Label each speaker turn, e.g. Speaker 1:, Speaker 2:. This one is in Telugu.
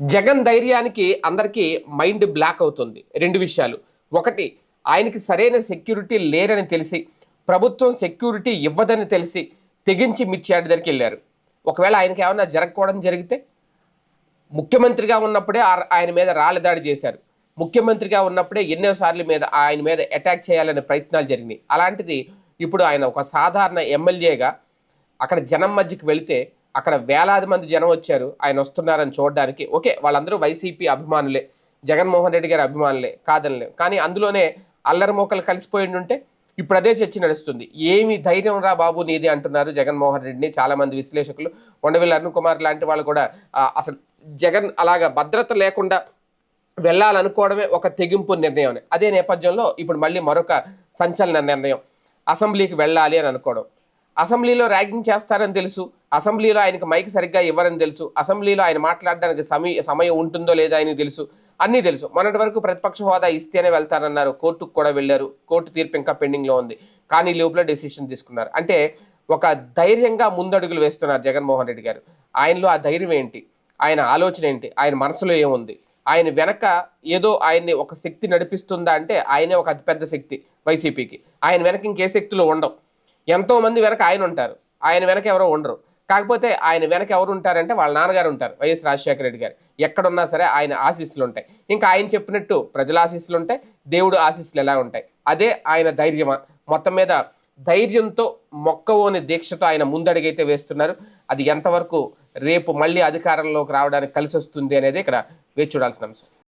Speaker 1: జగన్ ధైర్యానికి అందరికీ మైండ్ బ్లాక్ అవుతుంది. రెండు విషయాలు. ఒకటి ఆయనకి సరైన సెక్యూరిటీ లేరని తెలిసి ప్రభుత్వం సెక్యూరిటీ ఇవ్వదని తెలిసి తెగించి మిర్చియాడి దగ్గరికి వెళ్ళారు. ఒకవేళ ఆయనకి ఏమైనా జరగకపోవడం జరిగితే ముఖ్యమంత్రిగా ఉన్నప్పుడే ఆయన మీద రాళ్ళ దాడి చేశారు. ముఖ్యమంత్రిగా ఉన్నప్పుడే ఎన్నోసార్లు మీద ఆయన మీద అటాక్ చేయాలనే ప్రయత్నాలు జరిగినాయి. అలాంటిది ఇప్పుడు ఆయన ఒక సాధారణ ఎమ్మెల్యేగా అక్కడ జనం మధ్యకి వెళితే అక్కడ వేలాది మంది జనం వచ్చారు. ఆయన వస్తున్నారని చూడడానికి. ఓకే వాళ్ళందరూ వైసీపీ అభిమానులే. జగన్మోహన్ రెడ్డి గారి అభిమానులే కాదనిలే. కానీ అందులోనే అల్లరి మోకలు కలిసిపోయి ఉంటే ఇప్పుడు అదే చర్చ నడుస్తుంది. ఏమి ధైర్యం రా బాబు నీది అంటున్నారు జగన్మోహన్ రెడ్డిని చాలామంది విశ్లేషకులు. ఉండవిల్లి అరుణ్ కుమార్ లాంటి వాళ్ళు కూడా అసలు జగన్ అలాగా భద్రత లేకుండా వెళ్ళాలనుకోవడమే ఒక తెగింపు నిర్ణయం. అదే నేపథ్యంలో ఇప్పుడు మళ్ళీ మరొక సంచలన నిర్ణయం. అసెంబ్లీకి వెళ్ళాలి అని అనుకోవడం. అసెంబ్లీలో ర్యాగింగ్ చేస్తారని తెలుసు. అసెంబ్లీలో ఆయనకు మైక్ సరిగ్గా ఇవ్వరని తెలుసు. అసెంబ్లీలో ఆయన మాట్లాడడానికి సమయ సమయం ఉంటుందో లేదో ఆయనకు తెలుసు. అన్నీ తెలుసు. మొన్నటి వరకు ప్రతిపక్ష హోదా ఇస్తేనే వెళ్తారన్నారు. కోర్టుకు కూడా వెళ్ళారు. కోర్టు తీర్పు ఇంకా పెండింగ్లో ఉంది. కానీ లోపల డెసిషన్ తీసుకున్నారు. అంటే ఒక ధైర్యంగా ముందడుగులు వేస్తున్నారు జగన్మోహన్ రెడ్డి గారు. ఆయనలో ఆ ధైర్యం ఏంటి? ఆయన ఆలోచన ఏంటి? ఆయన మనసులో ఏముంది? ఆయన వెనక ఏదో ఆయన్ని ఒక శక్తి నడిపిస్తుందా అంటే ఆయనే ఒక అతిపెద్ద శక్తి వైసీపీకి. ఆయన వెనక ఇంకే శక్తులు ఉండవు. ఎంతో మంది వెనక ఆయన ఉంటారు. ఆయన వెనక ఎవరో ఉండరు. కాకపోతే ఆయన వెనక ఎవరు ఉంటారంటే వాళ్ళ నాన్నగారు ఉంటారు వైఎస్ రాజశేఖర రెడ్డి గారు. ఎక్కడున్నా సరే ఆయన ఆశీస్సులు ఉంటాయి ఇంకా ఆయన చెప్పినట్టు ప్రజల ఆశీస్సులు ఉంటాయి దేవుడు ఆశీస్సులు ఎలా ఉంటాయి? అదే ఆయన ధైర్యమా? మొత్తం మీద ధైర్యంతో మొక్కవోని దీక్షతో ఆయన ముందడుగైతే వేస్తున్నారు. అది ఎంతవరకు రేపు మళ్ళీ అధికారంలోకి రావడానికి కలిసి వస్తుంది అనేది ఇక్కడ వేచి చూడాల్సిన అంశం.